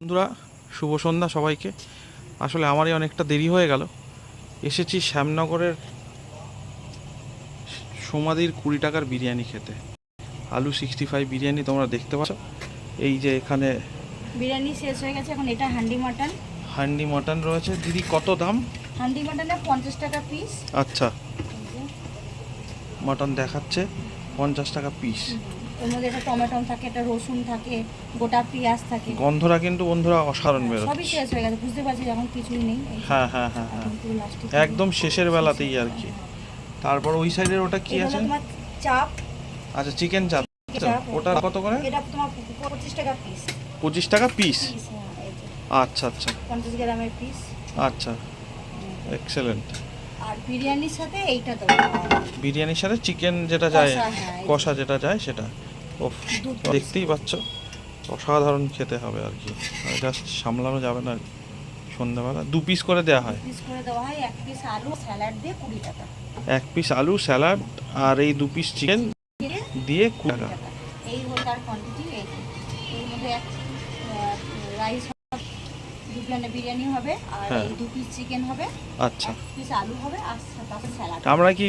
বন্ধুরা শুভ সন্ধ্যা সবাইকে। আসলে আমারই অনেকটা দেরি হয়ে গেল। এসেছি শ্যামনগরের সমাধির কুড়ি টাকার বিরিয়ানি খেতে। আলু সিক্সটি ফাইভ বিরিয়ানি তোমরা দেখতে পাচ্ছ। এই যে এখানে বিরিয়ানি শেষ হয়ে গেছে এখন এটা হান্ডি মাটন। হান্ডি মটন রয়েছে। দিদি কত দাম? হান্ডি মাটনে পঞ্চাশ টাকা পিস আচ্ছা। মটন দেখাচ্ছে পঞ্চাশ টাকা পিস এর মধ্যে একটা টমেটো থাকে একটা রসুন থাকে গোটা পেঁয়াজ থাকে। গন্ধরা কিন্তু বন্ধুরা অসাধারণ সবই শেষ হয়ে গেছে বুঝতে পারছি এখন কিছুই নেই। হ্যাঁ হ্যাঁ হ্যাঁ হ্যাঁ। একদম শেষের বেলাতেই আর কি। তারপর ওই সাইডের ওটা কি আছে? চাপ। আচ্ছা চিকেন চাপ। ওটা কত করে? এটা তোমার পঁচিশ টাকা পিস পঁচিশ টাকা পিস হ্যাঁ আচ্ছা আচ্ছা। পঞ্চাশ গ্রামের পিস আচ্ছা এক্সেলেন্ট আর বিরিয়ানির সাথে এইটা দেবো বিরিয়ানির সাথে চিকেন যেটা যায় কষা, হ্যাঁ। কষা যেটা যায় সেটা। ওফ দু দেখতেই পাচ্ছ অসাধারণ খেতে হবে আর কি জাস্ট সামলানো যাবে না। সন্ধ্যাবেলা দু পিস করে দেওয়া হয় এক পিস আলু স্যালাড আর এই দু পিস চিকেন দিয়ে কুড়ি টাকা টাকা। এই হলো তার কোয়ান্টিটি এর মধ্যে রাইস দু প্লেনে বিরিয়ানি হবে আর হ্যাঁ। এই দু পিস চিকেন হবে আচ্ছা পিস আলু হবে আর তারপর স্যালাড আমরা কি